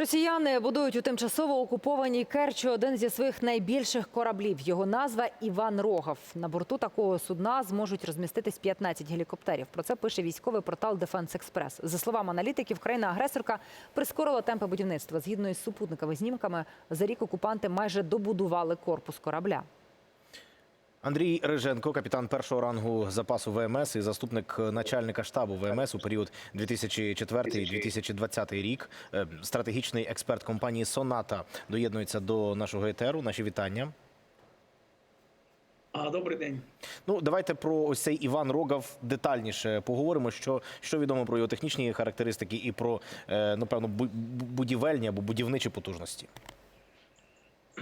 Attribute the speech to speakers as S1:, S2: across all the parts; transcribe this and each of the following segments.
S1: Росіяни будують у тимчасово окупованій Керчі один зі своїх найбільших кораблів. Його назва Іван Рогов. На борту такого судна зможуть розміститись 15 гелікоптерів. Про це пише військовий портал Дефенс Експрес. За словами аналітиків, країна-агресорка прискорила темпи будівництва. Згідно із супутниковими знімками, за рік окупанти майже добудували корпус корабля.
S2: Андрій Риженко, капітан першого рангу запасу ВМС і заступник начальника штабу ВМС у період 2004-2020 рік. Е, Стратегічний експерт компанії Соната доєднується до нашого етеру. Наші вітання.
S3: А, добрий день.
S2: Ну, давайте про ось цей Іван Рогав детальніше поговоримо. Що, що відомо про його технічні характеристики і про е, напевно бу- бу- будівельні або будівничі потужності.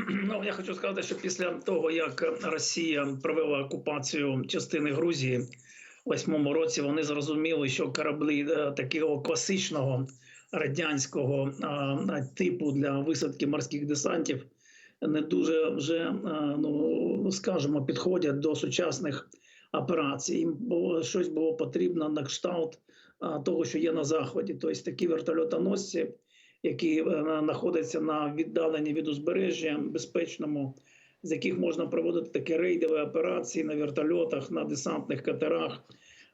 S3: Ну я хочу сказати, що після того як Росія провела окупацію частини Грузії у восьмому році, вони зрозуміли, що кораблі е, такого класичного радянського типу для висадки морських десантів не дуже вже е, ну скажімо, підходять до сучасних операцій. Їм було щось було потрібно на кшталт того, що є на заході. Тобто такі вертольотоносці, які е, знаходяться на віддаленні від узбережжя безпечному, з яких можна проводити такі рейдові операції на вертольотах, на десантних катерах,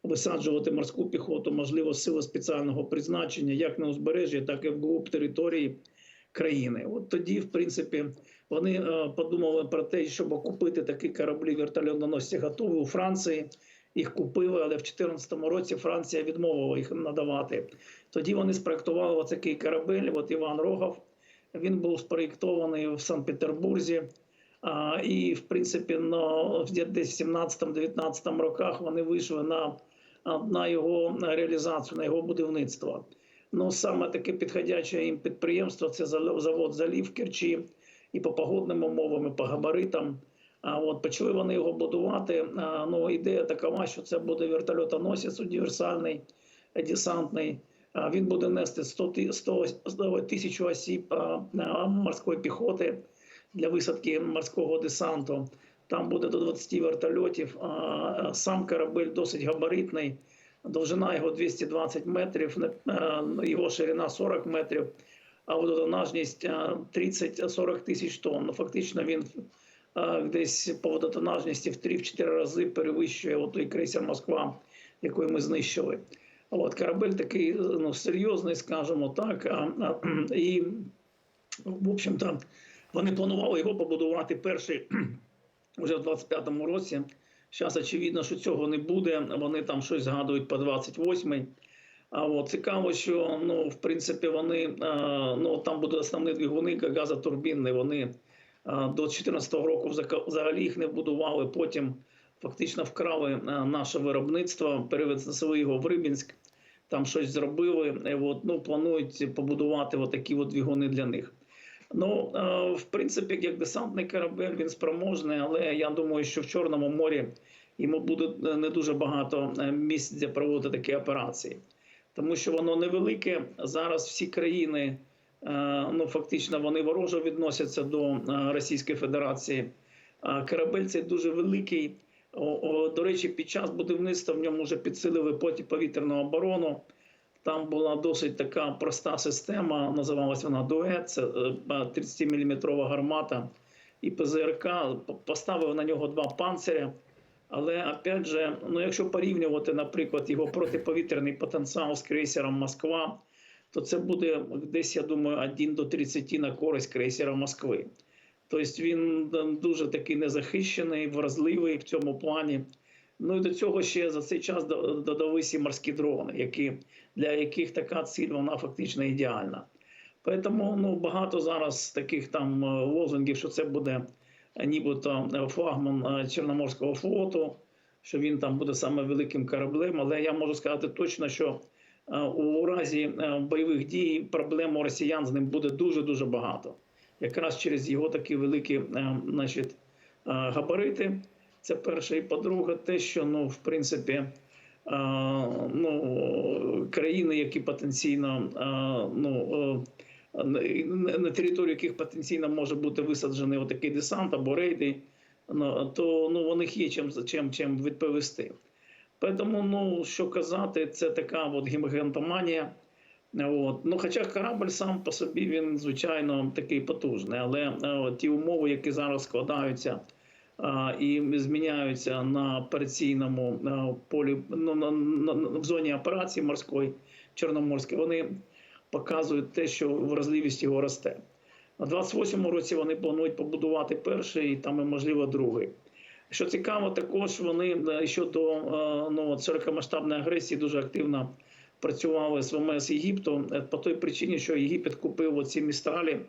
S3: висаджувати морську піхоту, можливо, сили спеціального призначення, як на узбережжі, так і вглуб території країни. От тоді, в принципі, вони е, подумали про те, щоб купити такі кораблі вертольотоносці готові у Франції. Їх купили, але в 2014 році Франція відмовила їх надавати. Тоді вони спроектували оцякий корабель. От Іван Рогов. Він був спроєктований в Санкт-Петербурзі. І, в принципі, на, десь в 17-19 роках вони вийшли на, на його реалізацію, на його будівництво. Ну, саме таке підходяче їм підприємство це завод залів Керчі і по погодним умовам, і по габаритам. А от почали вони його будувати. Ну, ідея такова, що це буде вертольотоносець універсальний, десантний. Він буде нести 100, 100, 100 тисяч осіб морської піхоти для висадки морського десанту. Там буде до 20 вертольотів. Сам корабель досить габаритний. Довжина його 220 метрів, його ширина 40 метрів, а водотонажність е, 30-40 тисяч тонн. Фактично він десь по водотонажності в 3-4 рази перевищує той крейсер Москва, який ми знищили. От корабель такий ну, серйозний, скажімо так. А, а, і, в общем-то, вони планували його побудувати перший вже в 25-му році. Зараз очевидно, що цього не буде. Вони там щось згадують по 28-й. А от цікаво, що ну в принципі вони е, ну там будуть основні двигуни газотурбінні. Вони а, до 2014 року взагалі їх не будували. Потім фактично вкрали е, наше виробництво, перевезли його в Рибінськ. Там щось зробили. От, ну планують побудувати отакі от двигуни для них. Ну, е, в принципі, як десантний корабель, він спроможний, але я думаю, що в Чорному морі йому буде е, не дуже багато е, місць для проводити такі операції, тому що воно невелике. Зараз всі країни, е, ну фактично, вони ворожо відносяться до е, Російської Федерації. А корабель цей дуже великий. До речі, під час будівництва в ньому вже підсилили поті- повітряну оборону. Там була досить така проста система, називалась вона ДУЕ, це 30-мм гармата і ПЗРК. Поставив на нього два панциря. Але опять же, ну якщо порівнювати, наприклад, його протиповітряний потенціал з крейсером Москва, то це буде десь, я думаю, 1 до 30 на користь крейсера Москви. Тобто він дуже такий незахищений, вразливий в цьому плані. Ну і до цього ще за цей час до- додалися морські дрони, які, для яких така ціль вона фактично ідеальна. Тому ну, багато зараз таких там е, лозунгів, що це буде е, нібито е, флагман Чорноморського флоту, що він там буде саме великим кораблем. Але я можу сказати точно, що у разі е, бойових дій проблем у росіян з ним буде дуже дуже багато. Якраз через його такі великі е, значить, е, габарити. Це перше. І по-друге, те, що ну, в принципі, е, ну, країни, які потенційно е, ну, на територію яких потенційно може бути висаджений отакий десант або рейди, ну, то ну, у них є чим, чим, чим відповісти. Тому, ну, що казати, це така от гігантоманія. От. Ну, хоча корабль сам по собі він, звичайно, такий потужний, але е, ті умови, які зараз складаються е, і зміняються на операційному е, полі, ну, на, на, на- в зоні операції морської, чорноморської, вони показують те, що вразливість його росте. На 28-му році вони планують побудувати перший і там, можливо, другий. Що цікаво, також вони е, щодо е, ну, от широкомасштабної агресії дуже активно працювали з ВМС Єгипту е, по той причині, що Єгипет купив оці містралі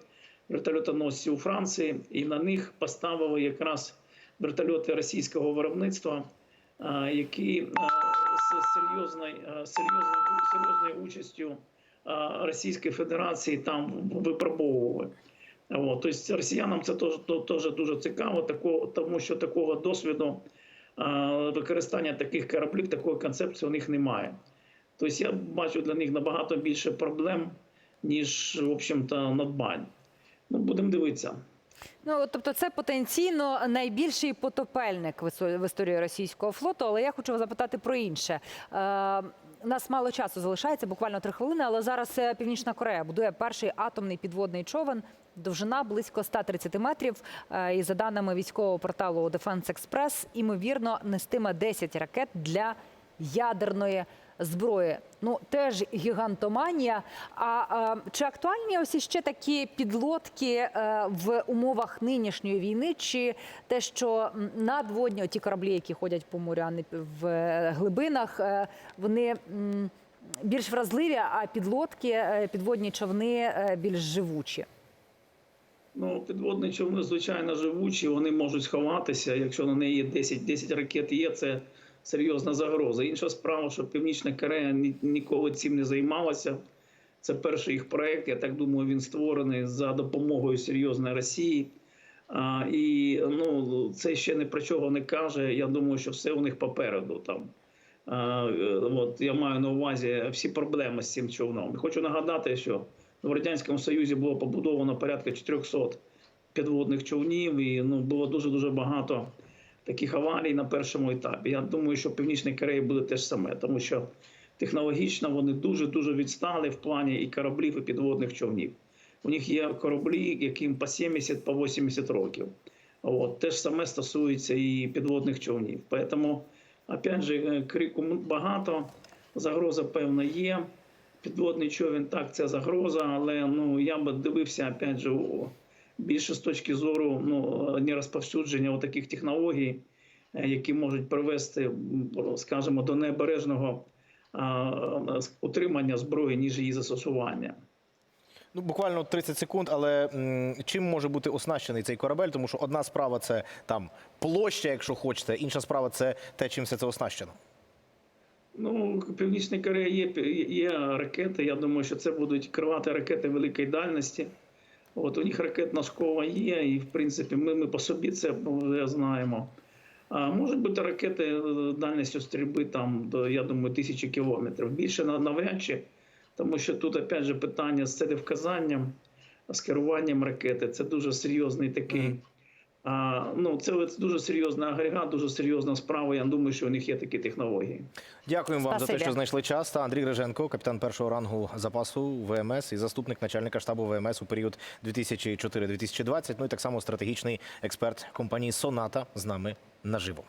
S3: вертольотоносці у Франції, і на них поставили якраз вертольоти російського виробництва, які з серйозною серйозною серйозною участю Російської Федерації там випробовували. От, тобто росіянам це теж, дуже цікаво, тому що такого досвіду використання таких кораблів, такої концепції у них немає. Тобто я бачу для них набагато більше проблем, ніж, в общем-то, надбань. Ну, будемо дивитися.
S1: Ну тобто, це потенційно найбільший потопельник в істо- історії російського флоту. Але я хочу запитати про інше. У нас мало часу залишається, буквально три хвилини. Але зараз е, Північна Корея будує перший атомний підводний човен. Довжина близько 130 метрів. Е, І за даними військового порталу Defense Express, імовірно, нестиме 10 ракет для ядерної зброї. Ну теж гігантоманія. А, а чи актуальні ось іще такі підлодки е, в умовах нинішньої війни? Чи те, що надводні ті кораблі, які ходять по морю, а не в е, глибинах, е, вони більш вразливі, а підлодки, підводні човни більш живучі?
S3: Ну, підводні човни, звичайно, живучі, вони можуть сховатися. Якщо на неї є 10, 10 ракет є, це серйозна загроза. Інша справа, що Північна Корея ні- ніколи цим не займалася. Це перший їх проект. Я так думаю, він створений за допомогою серйозної Росії. А, і ну, це ще не про чого не каже. Я думаю, що все у них попереду там. А, от я маю на увазі всі проблеми з цим човном. Хочу нагадати, що в радянському союзі було побудовано порядка 400 підводних човнів, і ну було дуже дуже багато таких аварій на першому етапі. Я думаю, що в Північній Кореї буде те ж саме, тому що технологічно вони дуже дуже відстали в плані і кораблів, і підводних човнів. У них є кораблі, яким по 70 по 80 років. От те ж саме стосується і підводних човнів. Тому, опять же, е, крику багато, загроза певна є. Підводний човен так, це загроза, але ну я би дивився опять же більше з точки зору ну нерозповсюдження таких технологій, е, які можуть привести, скажімо, до необережного утримання зброї, ніж її застосування.
S2: Ну, буквально 30 секунд, але м, чим може бути оснащений цей корабель? Тому що одна справа це там площа, якщо хочете, інша справа це те, чим все це оснащено.
S3: Ну, в Північній Кореї є, є ракети. Я думаю, що це будуть керувати ракети великої дальності. От у них ракетна школа є, і в принципі ми, ми по собі це вже знаємо. А можуть бути ракети е, дальністю стрільби там до я думаю тисячі кілометрів. Більше на- навряд чи, тому що тут опять же питання з целевказанням, з керуванням ракети. Це дуже серйозний такий. Ну, це це дуже серйозний агрегат, дуже серйозна справа. Я думаю, що у них є такі технології.
S2: Дякуємо вам за те, що знайшли час. Та Андрій Реженко, капітан першого рангу запасу ВМС і заступник начальника штабу ВМС у період 2004-2020. Ну і так само стратегічний експерт компанії Соната з нами наживо.